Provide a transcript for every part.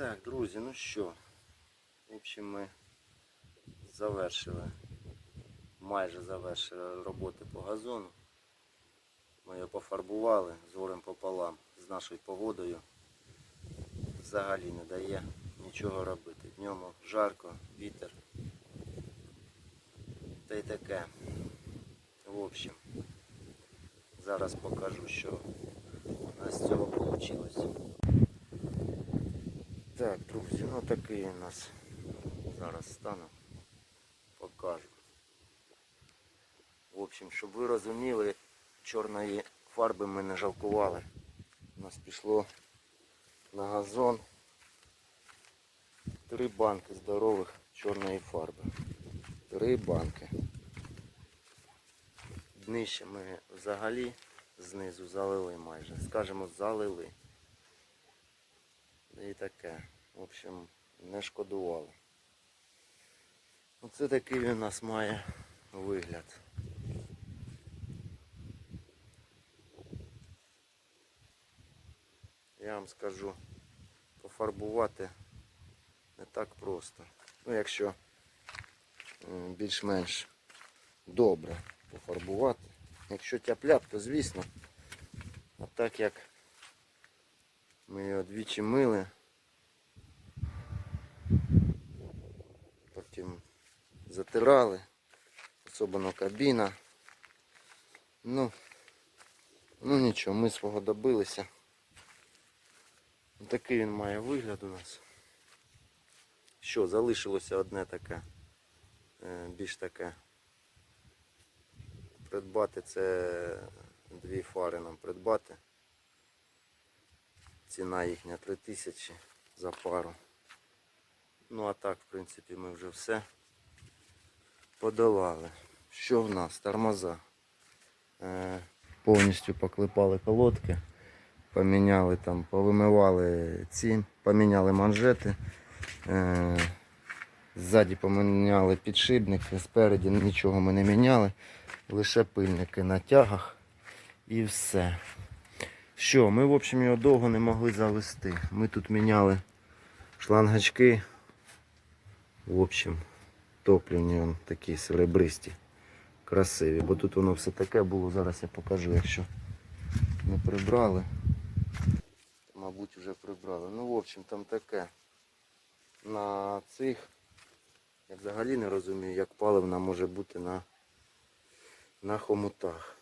Так, друзі, ну що, в общем, ми завершили, майже завершили роботи по газону. Ми його пофарбували з горем пополам, з нашою погодою. Взагалі не дає нічого робити. Днем жарко, вітер. Та й таке. В общем, зараз покажу, що у нас з цього вийшло. Так, друзі, ну такий у нас зараз стану. Покажу. В общем, щоб ви розуміли, чорної фарби ми не жалкували. У нас пішло на газон три банки здорових чорної фарби. Три банки. Днище ми взагалі знизу залили майже. Скажемо, залили. І таке. В общем, не шкодували. Оце такий він у нас має вигляд. Я вам скажу, пофарбувати не так просто. Ну, якщо більш-менш добре пофарбувати. Якщо тяп-ляп, то звісно. А так як ми його двічі мили. Потім затирали. Особливо кабіна. Ну, ну нічого, ми свого добилися. Такий він має вигляд у нас. Що, залишилося одне таке, е, більш таке. Придбати це дві фари нам придбати. Ціна їхня 3000 за пару. Ну а так, в принципі, ми вже все подолали. Що в нас? Тормоза. Е, повністю поклепали колодки, поміняли там, повимивали ці, поміняли манжети. Е, ззаді поміняли підшипники, спереді нічого ми не міняли. Лише пильники на тягах і все. Що, ми в общем його довго не могли завести. Ми тут міняли шлангачки. В общем, топлені он такі серебристі, красиві. Бо тут воно все таке було, зараз я покажу, якщо не прибрали. Мабуть вже прибрали. Ну в общем там таке. На цих я взагалі не розумію, як паливна може бути на, на хомутах.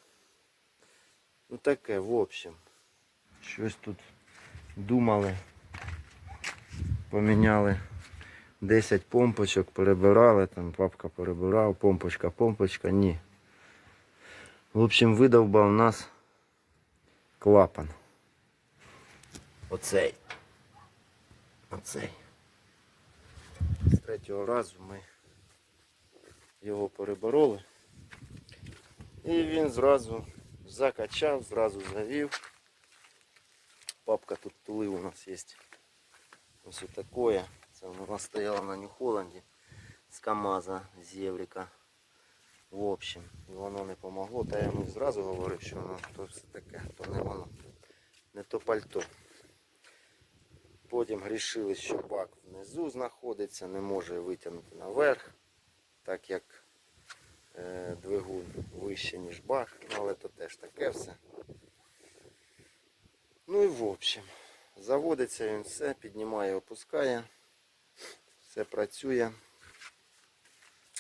Ну таке, в общем. Щось тут думали. Поміняли 10 помпочок, перебирали, там папка перебирав, помпочка, помпочка, ні. В общем, видовбав нас клапан. Оцей. Оцей. З третього разу ми його перебороли. І він зразу закачав, зразу завів. Папка тут тулив у нас є. Ось такое. Це вона стояла на Нью-Холланді з КАМАЗа, з Єврика. В общем, і воно не помогло. Та я йому зразу говорив, що воно то все таке, то не воно. Не то пальто. Потім грішили, що бак внизу знаходиться, не може витягнути наверх, так як е, двигун вище, ніж бак, ну, але то теж таке все. Ну і в общем, заводиться він все, піднімає, опускає, все працює.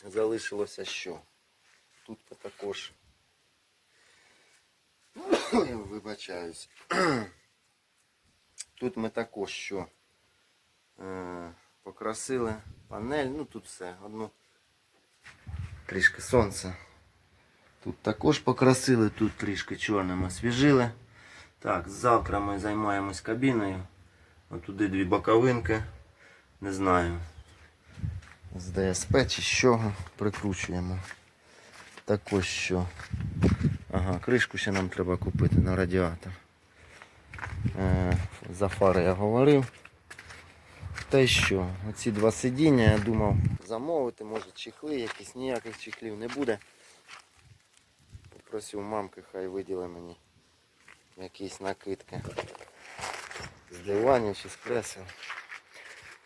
Залишилося що? Тут також. Вибачаюсь. Тут ми також що е, покрасили панель, ну тут все, одну трішки сонця. Тут також покрасили, тут трішки чорним освіжили. Так, завтра ми займаємось кабіною. Отуди дві боковинки. Не знаю. З ДСП чи з чого прикручуємо. Також що. Ага, кришку ще нам треба купити на радіатор. Е, за фари я говорив. Та що? Оці два сидіння я думав замовити, може чехли, якісь ніяких чехлів не буде. Попросив мамки, хай виділи мені якісь накидки з диванів чи з кресел.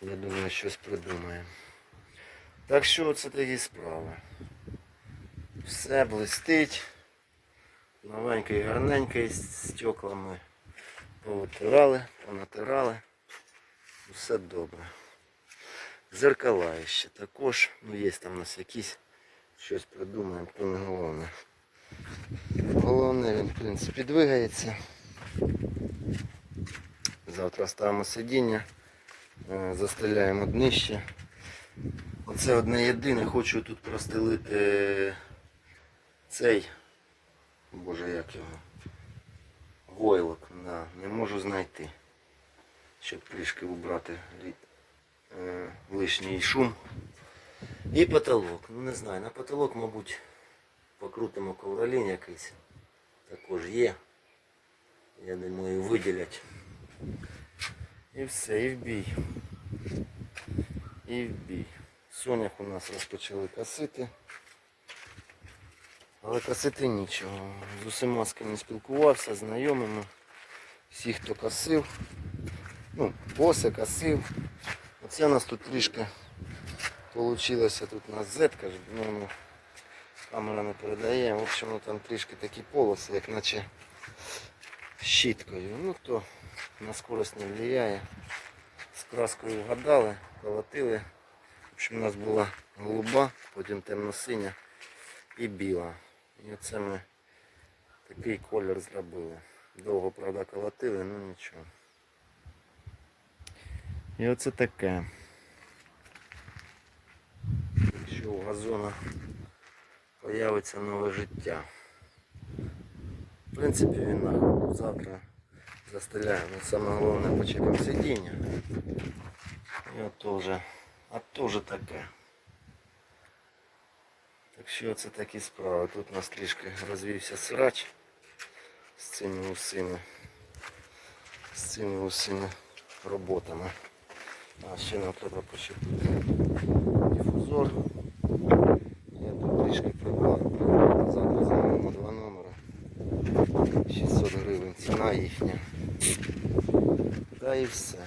Я думаю, щось придумаємо. Так що це такі справи. Все блистить. Новенький, гарненький з стеклами. Повитирали, понатирали. Все добре. Зеркала ще також. Ну є там у нас якісь. Щось придумаємо, то не головне. Головне він, в принципі, двигається. Завтра ставимо сидіння, е, застеляємо днище. Оце одне єдине, хочу тут простелити цей, боже як його, войлок, да, не можу знайти, щоб трішки убрати е, лишній шум. І потолок, ну не знаю, на потолок, мабуть, покрутимо ковролін якийсь, також є. Я думаю, виділять. І все, і в бій. І в бій. Сонях у нас розпочали косити. Але косити нічого. З усіма з ким спілкувався, знайомими. Всі, хто косив. Ну, боси косив. Оце у нас тут трішки Получилося тут у нас зетка, ну, ну, камера не передає. В общем, ну, там трішки такі полоси, як наче щіткою. Ну то на скорость не впливає. З краскою вгадали, колотили. В общем, у нас була голуба, потім темно-синя і біла. І оце ми такий колір зробили. Довго, правда, колотили, ну нічого. І оце таке. Якщо у газона появиться нове життя. В принципі, він нахуй завтра застеляємо. Саме головне почекав сидіння. І от то вже, а то вже таке. Так що це такі справи. Тут у нас трішки розвівся срач з цими усіми, з цими усіми роботами. А ще нам треба почепити дифузор. Трішки прибрав. Завтра замовимо два номера. 600 гривень ціна їхня. Та і все.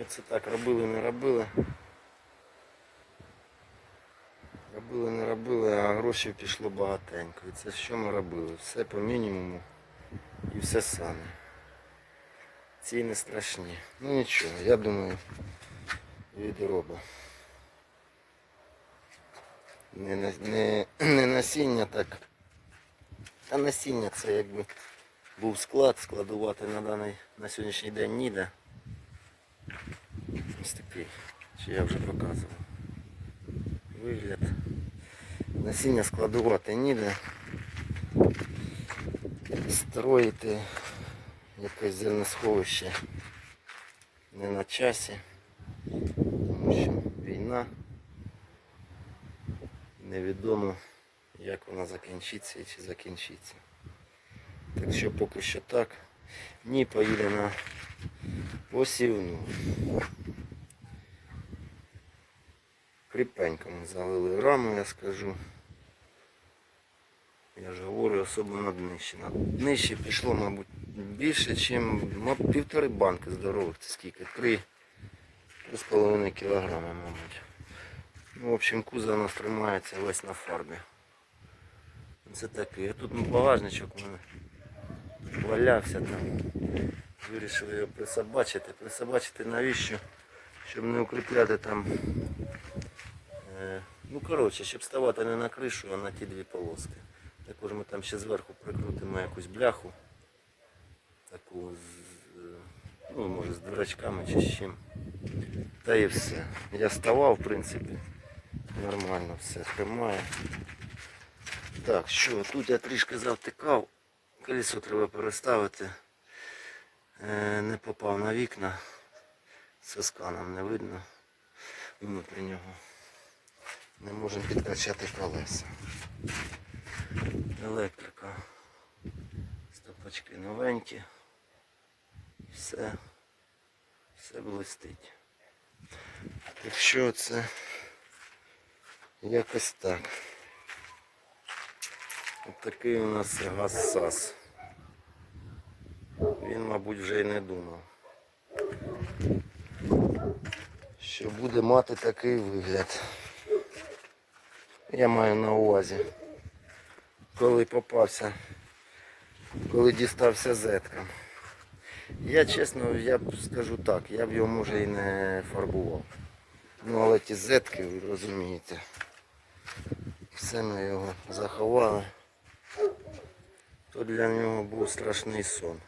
І це так робили, не робили. Робили, не робили, а грошей пішло багатенько. І це що ми робили? Все по мінімуму і все самі. Ціни страшні. Ну нічого, я думаю, відроба. Не, не, не насіння так. Та насіння це якби був склад, складувати на даний на сьогоднішній день ніде. Ось такий, що я вже показував. Вигляд. Насіння складувати ніде. Строїти якесь зерносховище не на часі, тому що війна невідомо як вона закінчиться і чи закінчиться. Так що поки що так. Ні, поїде на посівну. Кріпенько ми залили раму, я скажу. Я ж говорю, особливо на днище. На днище пішло, мабуть, більше, ніж півтори банки здорових. Це скільки? Три, три з половиною кілограми, мабуть. Ну, в общем, кузов у нас тримається весь на фарбі. Це таке. А тут ну, багажничок у мене валявся там. Вирішили його присобачити. Присобачити навіщо? Щоб не укріпляти там. Е, ну коротше, щоб ставати не на кришу, а на ті дві полоски. Також ми там ще зверху прикрутимо якусь бляху. Таку з, е, ну може з дурачками чи з чим. Та і все. Я ставав, в принципі. Нормально все тримає. Так, що, тут я трішки завтикав. Колесо треба переставити. Е, не попав на вікна. Соска нам не видно. Внутрі нього. Не можемо підкачати колеса. Електрика. Стопочки новенькі. Все. Все блистить. Так що це якось так. От такий у нас газ САС. Він, мабуть, вже й не думав. Що буде мати такий вигляд. Я маю на увазі, коли попався, коли дістався зеткам. Я чесно, я б скажу так, я б його може і не фарбував. Ну але ті зетки, ви розумієте. Все ми його заховали. То для нього був страшний сон.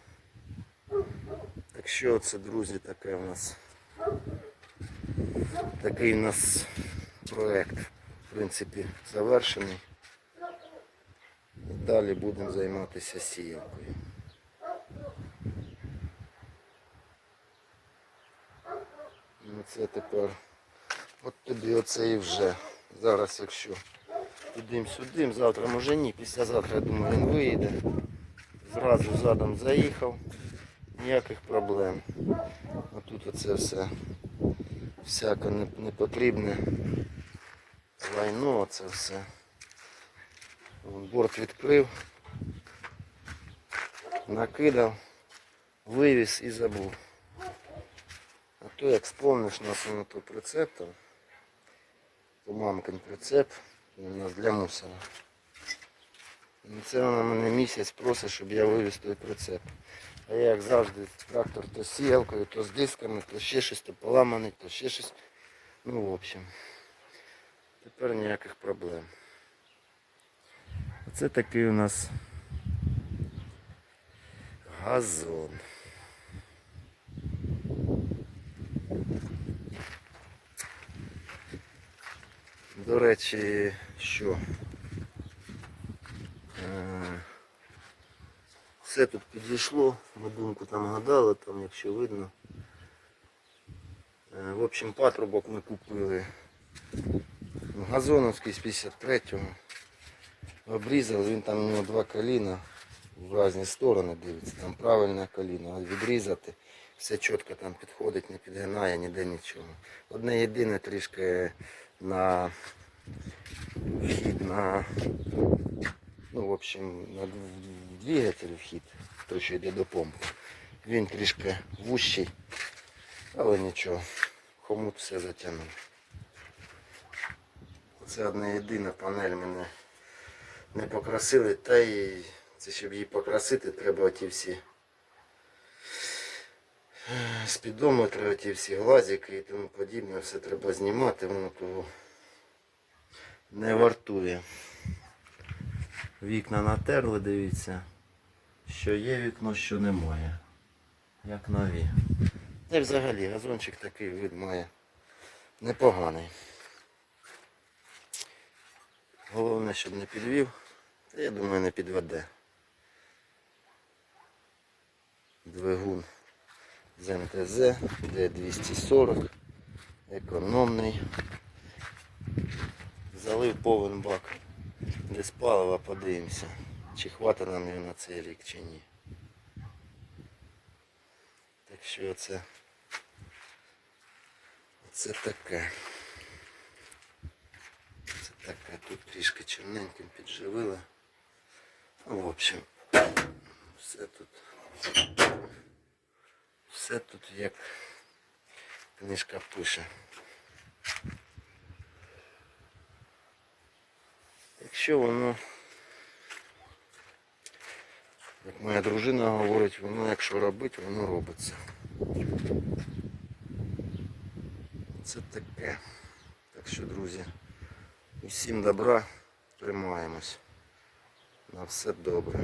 Так що це, друзі, таке у нас. Такий у нас проект, в принципі, завершений. І далі будемо займатися сіялкою. Ну це тепер от тобі оце і вже. Зараз якщо туди-сюди, завтра може ні, післязавтра я думаю він виїде. Зразу задом заїхав, ніяких проблем. А тут оце все всяке не- непотрібне. Лайно, оце все. Борт відкрив, накидав, вивіз і забув. А то як спомниш нас на то прицеп, то, то мамкин прицеп у нас для мусора. Це вона мене місяць просить, щоб я вивіз той прицеп. А я як завжди трактор то з сіялкою, то з дисками, то ще щось, то поламаний, то ще щось. Ну, в общем, тепер ніяких проблем. Оце такий у нас газон. До речі, що е, все тут підійшло, будинку там гадали, там якщо видно. Е, В общем, патрубок ми купили газоновський з 53-го. Обрізав, він там у нього два коліна в різні сторони дивиться, там правильне коліно, а відрізати все чітко там підходить, не підгинає ніде нічого. Одне єдине трішки на вхід на ну, в общем, на двигатель вхід, той, що йде до помпи. Він трішки вущий, але нічого, хомут все затягнув. Це одна єдина панель мене не покрасили, та й це щоб її покрасити, треба ті всі спідометри, ті всі глазики і тому подібне, все треба знімати, воно того не вартує. Вікна натерли, дивіться, що є вікно, що немає. Як нові. Та взагалі газончик такий вид має непоганий. Головне, щоб не підвів, я думаю не підведе. Двигун з МТЗ, Д240, економний. Залив повен бак. Без палива подивимося, чи хватить нам його на цей рік чи ні. Так що це, це таке. Це таке. Тут трішки чорненьким підживили. Ну, в общем, все тут. Все тут як книжка пише. Якщо воно, як моя дружина говорить, воно якщо робить, воно робиться. Це таке. Так що, друзі, усім добра, тримаємось. На все добре.